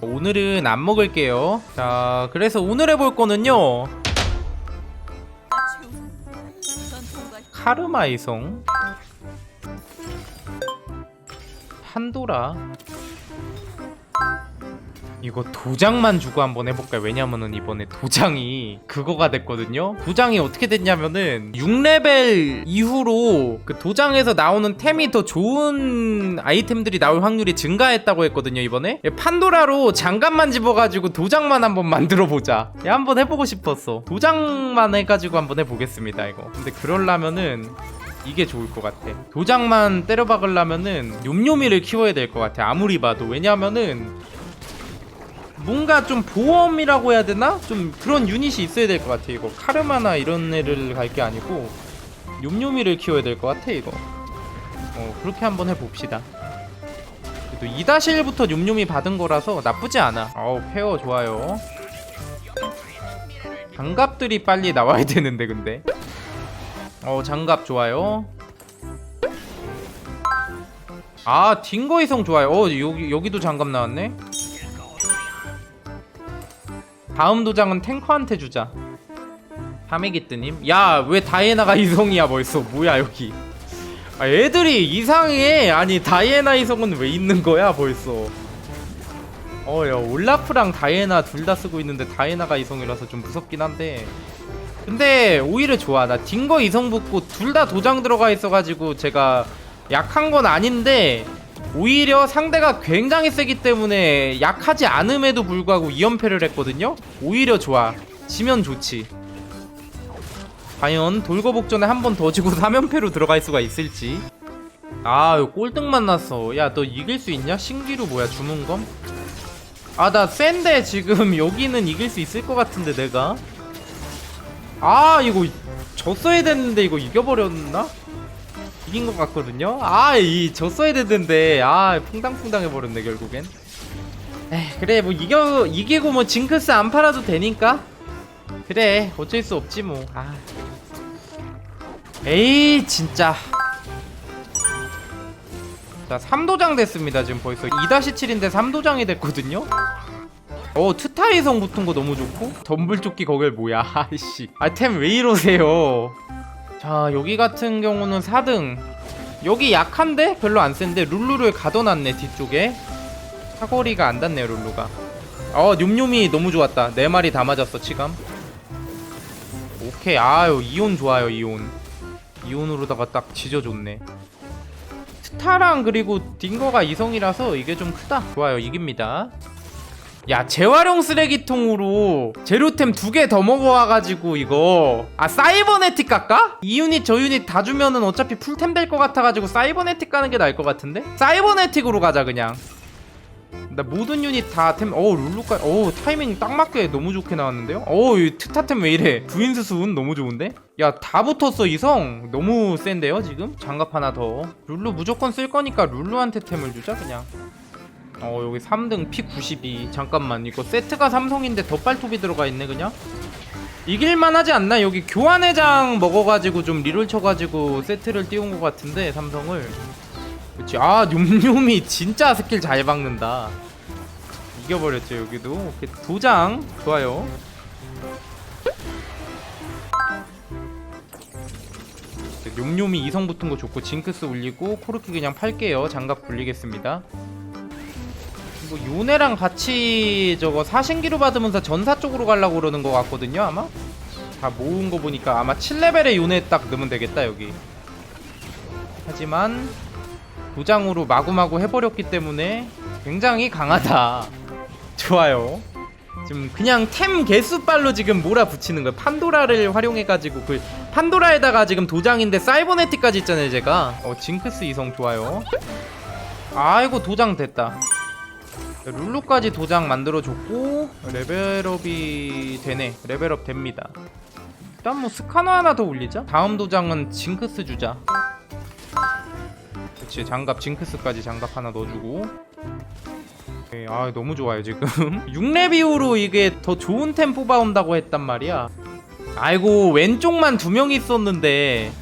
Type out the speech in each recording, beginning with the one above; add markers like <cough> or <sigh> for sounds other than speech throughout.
오늘은 안 먹을게요. 자 그래서 오늘 해볼 거는요. 카르마이송 판도라 이거 도장만 주고 한번 해볼까요? 왜냐면은 이번에 도장이 그거가 됐거든요. 도장이 어떻게 됐냐면은 6레벨 이후로 그 도장에서 나오는 템이 더 좋은 아이템들이 나올 확률이 증가했다고 했거든요. 이번에 예, 판도라로 장갑만 집어가지고 도장만 한번 만들어 보자. 예, 한번 해보고 싶었어. 도장만 해가지고 한번 해보겠습니다. 이거. 근데 그럴라면은 이게 좋을 것 같아. 도장만 때려 박으려면은 욤욤이를 키워야 될 것 같아. 아무리 봐도 왜냐면은 뭔가 좀 보험이라고 해야 되나? 좀 그런 유닛이 있어야 될 것 같아 이거. 카르마나 이런 애를 갈 게 아니고 욤욤이를 키워야 될 것 같아 이거. 어 그렇게 한번 해봅시다. 그래도 2-1부터 욤욤이 받은 거라서 나쁘지 않아. 어우 페어 좋아요. 장갑들이 빨리 나와야 되는데 근데. 어 장갑 좋아요. 아 딩거 이성 좋아요. 어 여기, 여기도 장갑 나왔네 다음 도장은 탱커한테 주자. 파메기뜨님. 야, 왜 다이애나가 <laughs> 이성이야 벌써? 뭐야 여기? 아, 애들이 이상해. 아니 다이애나 이성은 왜 있는 거야 벌써? 어, 야 올라프랑 다이애나 둘 다 쓰고 있는데 다이애나가 이성이라서 좀 무섭긴 한데. 근데 오히려 좋아. 나 딩거 이성 붙고 둘 다 도장 들어가 있어가지고 제가 약한 건 아닌데 오히려 상대가 굉장히 세기 때문에 약하지 않음에도 불구하고 2연패를 했거든요? 오히려 좋아. 지면 좋지. 과연 돌거복전에 한 번 더 지고 <laughs> 3연패로 들어갈 수가 있을지. 아, 이거 꼴등 만 났어. 야, 너 이길 수 있냐? 신기루 뭐야, 주문검? 아, 나 센데 지금 <laughs> 여기는 이길 수 있을 것 같은데, 내가? 아, 이거 졌어야 됐는데 이거 이겨버렸나? 이긴 것 같거든요. 아, 이 졌어야 됐는데 아, 퐁당퐁당 해버렸네 결국엔. 에 그래 뭐 이겨 이기고 뭐 징크스 안 팔아도 되니까. 그래 어쩔 수 없지 뭐. 아. 에이 진짜. 자 3도장 됐습니다 지금 벌써 2-7인데 3도장이 됐거든요. 어 트타이성 붙은 거 너무 좋고 덤불조끼 거길 뭐야 <laughs> 아이씨 아템 왜 이러세요 자 여기 같은 경우는 4등. 여기 약한데? 별로 안 센데 룰루를 가둬놨네 뒤쪽에. 사거리가 안 닿네요 룰루가. 어 뇽뇽이 너무 좋았다. 네 마리 다 맞았어 치감 오케이. 아유 이온 좋아요 이온. 이온으로다가 딱 지져줬네. 스타랑 그리고 딩거가 이성이라서 이게 좀 크다. 좋아요 이깁니다 야 재활용 쓰레기통으로 재료템 두 개 더 먹어와가지고 이거 아 사이버네틱 갈까? 이 유닛 저 유닛 다 주면은 어차피 풀템 될 것 같아가지고 사이버네틱 가는 게 나을 것 같은데? 사이버네틱으로 가자 그냥 나 모든 유닛 다템 어우 룰루까지 어우 타이밍 딱 맞게 너무 좋게 나왔는데요? 어우 이 트타템 왜 이래 부인스 수운 너무 좋은데? 야 다 붙었어 이성 너무 센데요 지금? 장갑 하나 더 룰루 무조건 쓸 거니까 룰루한테 템을 주자 그냥 어 여기 3등 P92 잠깐만 이거 세트가 삼성인데 덧발톱이 들어가 있네 그냥? 이길만 하지 않나? 여기 교환회장 먹어가지고 좀 리롤 쳐가지고 세트를 띄운 것 같은데 삼성을. 그치. 아 뇽뇽이 진짜 스킬 잘 박는다. 이겨버렸죠 여기도. 도장. 좋아요. 뇽뇽이 이성 붙은 거 좋고 징크스 올리고 코르키 그냥 팔게요. 장갑 굴리겠습니다 뭐 요네랑 같이 저거 사신기로 받으면서 전사 쪽으로 가려고 그러는 것 같거든요 아마? 다 모은 거 보니까 아마 7레벨에 요네 딱 넣으면 되겠다 여기. 하지만 도장으로 마구마구 해버렸기 때문에 굉장히 강하다. <laughs> 좋아요. 지금 그냥 템 개수빨로 지금 몰아붙이는 거예요. 판도라를 활용해가지고 그 판도라에다가 지금 도장인데 사이버네틱까지 있잖아요 제가. 어 징크스 이성 좋아요. 아이고 도장 됐다 룰루까지 도장 만들어줬고 레벨업이 되네. 레벨업 됩니다. 일단 뭐 스카너 하나 더 올리자. 다음 도장은 징크스 주자. 그치 장갑 징크스까지 장갑 하나 넣어주고. 오케이, 아 너무 좋아요 지금. <laughs> 6렙 이후로 이게 더 좋은 템 뽑아온다고 했단 말이야. 아이고 왼쪽만 두 명 있었는데.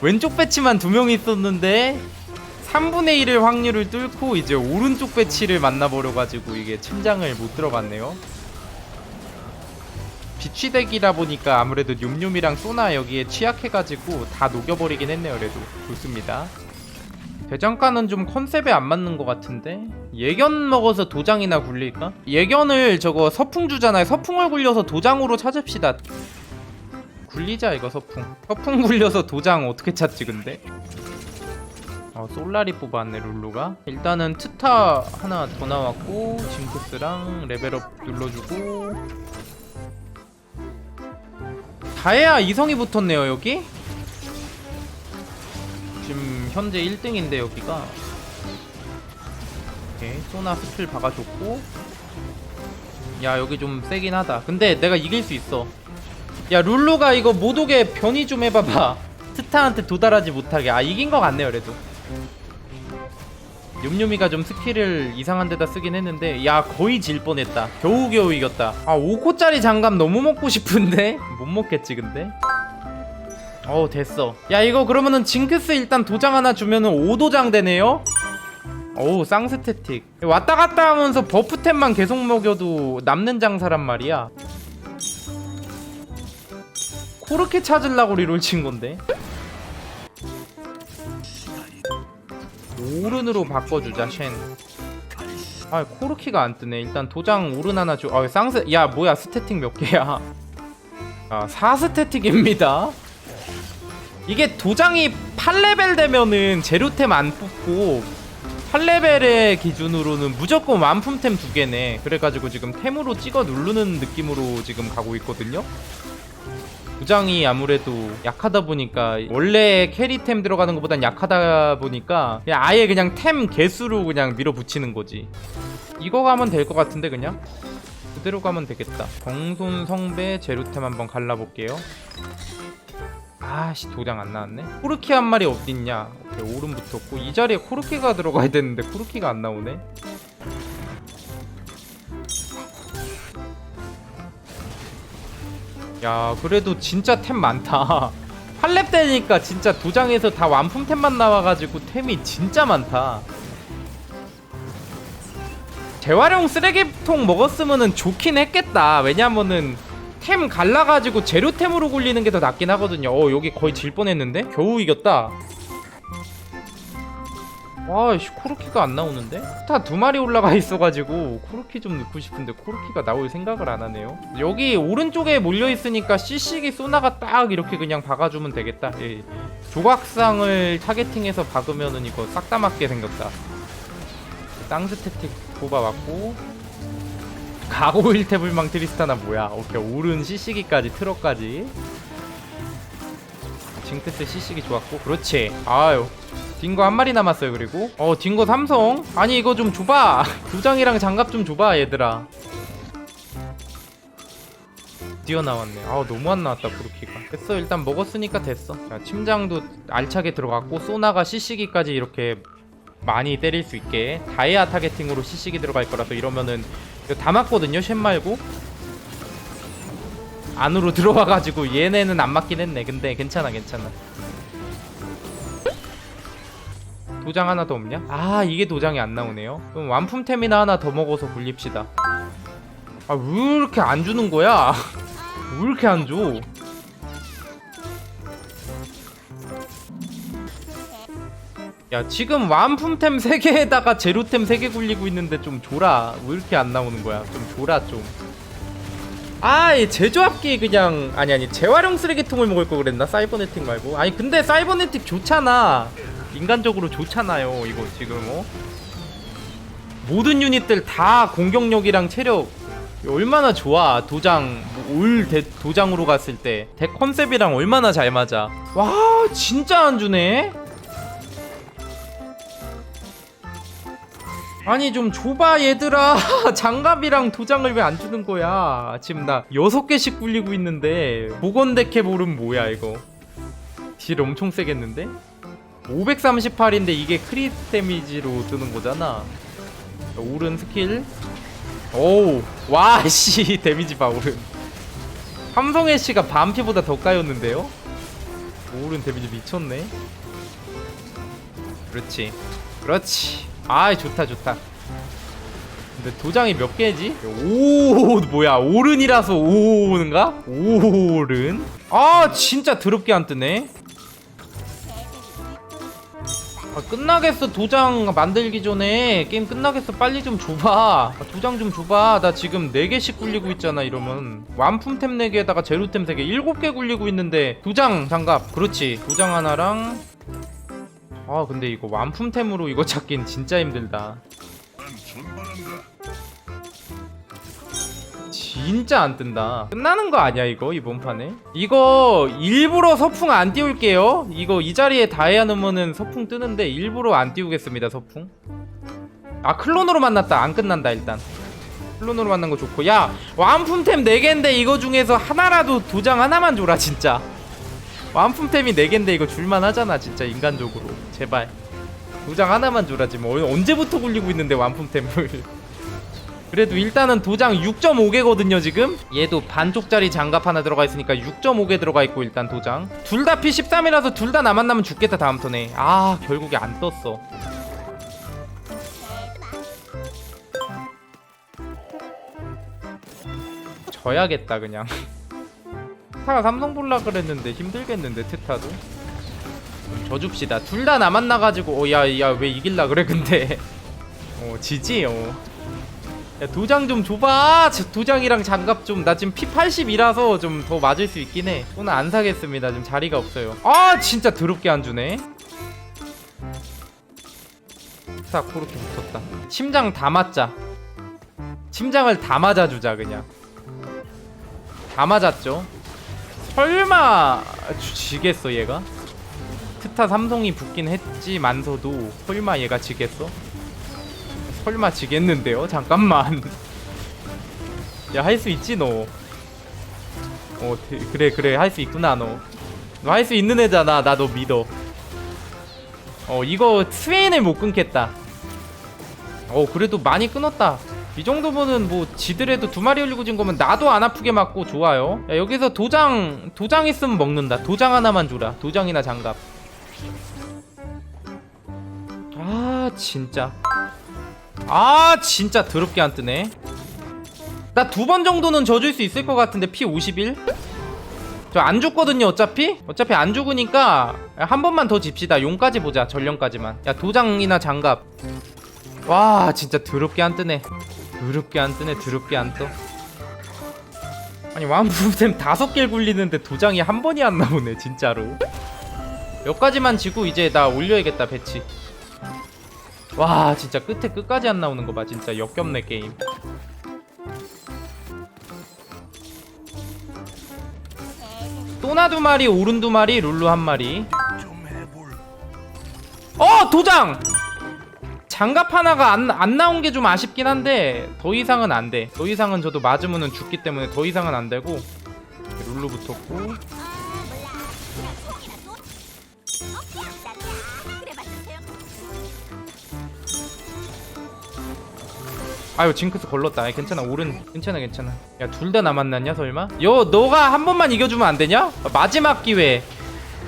왼쪽 배치만 두 명 있었는데 3분의 1의 확률을 뚫고 이제 오른쪽 배치를 만나버려가지고 이게 침장을 못 들어갔네요. 비취덱이라 보니까 아무래도 뇸뇸이랑 소나 여기에 취약해가지고 다 녹여버리긴 했네요. 그래도 좋습니다. 대장간은 좀 컨셉에 안 맞는 것 같은데 예견 먹어서 도장이나 굴릴까? 예견을 저거 서풍 주잖아요. 서풍을 굴려서 도장으로 찾읍시다. 굴리자 이거 서풍. 서풍 굴려서 도장 어떻게 찾지 근데? 어 솔라리 뽑았네 룰루가. 일단은 트타 하나 더 나왔고 징크스랑 레벨업 눌러주고. 다해야 이성이 붙었네요 여기. 지금 현재 1등인데 여기가. 오케이 소나 스킬 박아줬고. 야 여기 좀 세긴 하다. 근데 내가 이길 수 있어. 야 룰루가 이거 못 오게 변이 좀 해봐봐. <laughs> 스타한테 도달하지 못하게. 아 이긴 것 같네요 그래도 욤욤이가 좀 스킬을 이상한 데다 쓰긴 했는데 야 거의 질 뻔했다. 겨우겨우 이겼다. 아 5코짜리 장갑 너무 먹고 싶은데? <laughs> 못 먹겠지 근데? 어 됐어. 야 이거 그러면은 징크스 일단 도장 하나 주면은 5도장 되네요? 어우 쌍스태틱. 왔다 갔다 하면서 버프템만 계속 먹여도 남는 장사란 말이야. 코르케 찾으려고 리롤 친 건데 오른으로 바꿔주자 쉔 아, 코르키가 안 뜨네. 일단 도장 오른 하나 줘. 아, 쌍스. 야, 뭐야, 스태틱 몇 개야? <laughs> 아, 4스태틱입니다. 이게 도장이 8레벨 되면은 재료템 안 뽑고 8레벨의 기준으로는 무조건 완품템 두 개네. 그래가지고 지금 템으로 찍어 누르는 느낌으로 지금 가고 있거든요. 도장이 아무래도 약하다 보니까 원래 캐리템 들어가는 것보단 약하다 보니까 그냥 아예 그냥 템 개수로 그냥 밀어붙이는 거지. 이거 가면 될 것 같은데 그냥 그대로 가면 되겠다. 정손 성배 재료템 한번 갈라볼게요. 아씨 도장 안 나왔네 코르키 한 마리 어딨냐 오케이 오른 붙었고 이 자리에 코르키가 들어가야 되는데 코르키가 안 나오네 야 그래도 진짜 템 많다. <laughs> 8렙 되니까 진짜 도장에서 다 완품 템만 나와가지고 템이 진짜 많다. 재활용 쓰레기통 먹었으면은 좋긴 했겠다. 왜냐면은 템 갈라가지고 재료템으로 굴리는 게 더 낫긴 하거든요. 어 여기 거의 질 뻔했는데? 겨우 이겼다 와씨 코르키가 안 나오는데? 스타 두 마리 올라가 있어가지고 코르키 좀 넣고 싶은데 코르키가 나올 생각을 안 하네요. 여기 오른쪽에 몰려있으니까 CC기 소나가 딱 이렇게 그냥 박아주면 되겠다. 예. 조각상을 타겟팅해서 박으면은 이거 싹 다 맞게 생겼다. 쌍스태틱 뽑아왔고 가고 일태불망 트리스타나 뭐야? 오케이 오른 CC기까지 트럭까지. 징크스 CC기 좋았고. 그렇지. 아유 딩거 한 마리 남았어요 그리고. 어 딩거 삼성. 아니 이거 좀 줘봐. <laughs> 두장이랑 장갑 좀 줘봐 얘들아. 뛰어나왔네. 아우 너무 안 나왔다 브루키가. 됐어 일단 먹었으니까 됐어. 자 침장도 알차게 들어갔고 소나가 CC기까지 이렇게 많이 때릴 수 있게 다이아 타겟팅으로 CC기 들어갈 거라서 이러면은 이거 다 맞거든요 쉔 말고. 안으로 <laughs> 들어와가지고 얘네는 안 맞긴 했네. 근데 괜찮아 괜찮아 도장 하나 더 없냐? 아 이게 도장이 안 나오네요. 그럼 완품템이나 하나 더 먹어서 굴립시다. 아 왜 이렇게 안 주는 거야? <laughs> 왜 이렇게 안 줘? 야 지금 완품템 3개에다가 제로템 3개 굴리고 있는데 좀 줘라. 왜 이렇게 안 나오는 거야? 좀 줘라 좀. 아 이 제조합기 그냥 아니 아니 재활용 쓰레기통을 먹을 거 그랬나? 사이버네틱 말고. 아니 근데 사이버네틱 좋잖아 인간적으로 좋잖아요 이거 지금 어? 모든 유닛들 다 공격력이랑 체력 얼마나 좋아 도장 뭐올 대, 도장으로 갔을 때. 대 컨셉이랑 얼마나 잘 맞아. 와 진짜 안 주네? 아니 좀 줘봐 얘들아. <laughs> 장갑이랑 도장을 왜 안 주는 거야? 지금 나 여섯 개씩 굴리고 있는데 복원데케볼은 뭐야 이거? 딜 엄청 세겠는데 538인데 이게 크릿 데미지로 뜨는 거잖아. 자, 오른 스킬. 오우 와씨 <laughs> 데미지 봐 오른. 삼성의 씨가 반피보다 더 까였는데요? 오른 데미지 미쳤네. 그렇지. 그렇지. 아이 좋다 좋다. 근데 도장이 몇 개지? 오 뭐야 오른이라서 오는가? 오른. 아 진짜 더럽게 안 뜨네 끝나겠어. 도장 만들기 전에 게임 끝나겠어. 빨리 좀 줘봐. 아, 도장 좀 줘봐. 나 지금 4개씩 굴리고 있잖아 이러면. 완품템 4개에다가 제로템 3개. 7개 굴리고 있는데 도장 장갑. 그렇지. 도장 하나랑. 아 근데 이거 완품템으로 이거 <laughs> 찾긴 진짜 힘들다 진짜 안 뜬다. 끝나는 거 아니야 이거 이번 판에? 이거 일부러 서풍 안 띄울게요. 이거 이 자리에 다이아 넣으면은 서풍 뜨는데 일부러 안 띄우겠습니다 서풍. 아 클론으로 만났다. 안 끝난다 일단. 클론으로 만난 거 좋고. 야 완품템 4개인데 이거 중에서 하나라도 도장 하나만 줘라 진짜. 완품템이 4개인데 이거 줄만 하잖아 진짜 인간적으로. 제발. 도장 하나만 줘라 지금. 어- 언제부터 굴리고 있는데 완품템을 그래도 일단은 도장 6.5개거든요 지금. 얘도 반쪽짜리 장갑 하나 들어가 있으니까 6.5개 들어가 있고 일단 도장. 둘 다 P13이라서 둘 다 나만 나면 죽겠다 다음 턴에. 아 결국에 안 떴어. 져야겠다 그냥. <laughs> 트타가 삼성 볼라 그랬는데 힘들겠는데 트타도. 좀 져줍시다. 둘 다 나만 나가지고 어야야 왜 이길라 그래 근데. <laughs> 어 지지 어 야 도장 좀 줘봐. 저 도장이랑 장갑 좀. 나 지금 P80이라서 좀 더 맞을 수 있긴 해. 오늘 안 사겠습니다. 지금 자리가 없어요. 아 진짜 더럽게 안 주네. 싹 그렇게 붙었다. 침장 다 맞자. 침장을 다 맞아주자 그냥. 다 맞았죠? 설마 주- 지겠어 얘가? 트타 삼성이 붙긴 했지만서도 설마 얘가 지겠어? 설마 지겠는데요? 잠깐만. 야, 할 수 있지, 너. 어, 대- 그래, 그래, 할 수 있구나, 너. 너 할 수 있는 애잖아, 나 너 믿어. 어, 이거 스웨인을 못 끊겠다. 어, 그래도 많이 끊었다. 이 정도면은 뭐 지들에도 두 마리 흘리고 진 거면 나도 안 아프게 맞고 좋아요. 야, 여기서 도장 도장 있으면 먹는다. 도장 하나만 주라. 도장이나 장갑. 아 진짜. 아 진짜 더럽게 안 뜨네. 나 두 번 정도는 져줄 수 있을 것 같은데 피 51? 저 안 죽거든요 어차피? 어차피 안 죽으니까 한 번만 더 집시다. 용까지 보자 전령까지만. 야 도장이나 장갑. 와 진짜 더럽게 안 뜨네. 더럽게 안 뜨네 더럽게 안떠. 아니 완부템 <laughs> 다섯 개 굴리는데 도장이 한 번이 안 나오네 진짜로. 몇 가지만 지고 이제 나 올려야겠다 배치 와 진짜 끝에 끝까지 안 나오는 거 봐. 진짜 역겹네 게임. 또나 두 마리 오른 두 마리 룰루 한 마리. 어 도장! 장갑 하나가 안, 안 나온 게 좀 아쉽긴 한데 더 이상은 안돼더 이상은 저도 맞으면은 죽기 때문에 더 이상은 안 되고 룰루 붙었고 아유 징크스 걸렀다. 아이, 괜찮아. 오른 괜찮아 괜찮아. 야 둘 다 남았났냐 설마? 여 너가 한 번만 이겨주면 안 되냐? 마지막 기회.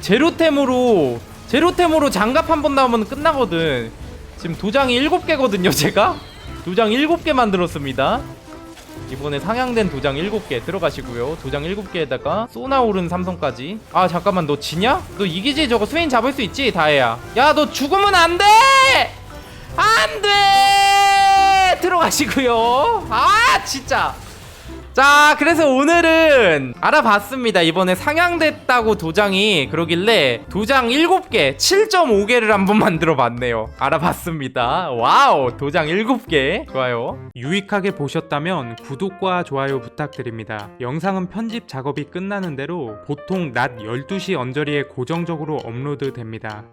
제로템으로 제로템으로 장갑 한 번 나오면 끝나거든. 지금 도장이 일곱 개거든요 제가? 도장 일곱 개 만들었습니다. 이번에 상향된 도장 7개 들어가시고요. 도장 7개에다가 쏘나오른 삼성까지. 아 잠깐만 너 지냐? 너 이기지? 저거 스웨인 잡을 수 있지? 다혜야. 야 너 죽으면 안돼! 안돼 들어가시고요. 아 진짜. 자 그래서 오늘은 알아봤습니다. 이번에 상향됐다고 도장이 그러길래 도장 7개 7.5개를 한번 <laughs> 만들어 봤네요. 알아봤습니다. 와우 도장 7개. 좋아요. 유익하게 보셨다면 구독과 좋아요 부탁드립니다. 영상은 편집 작업이 끝나는 대로 보통 낮 12시 언저리에 고정적으로 업로드 됩니다.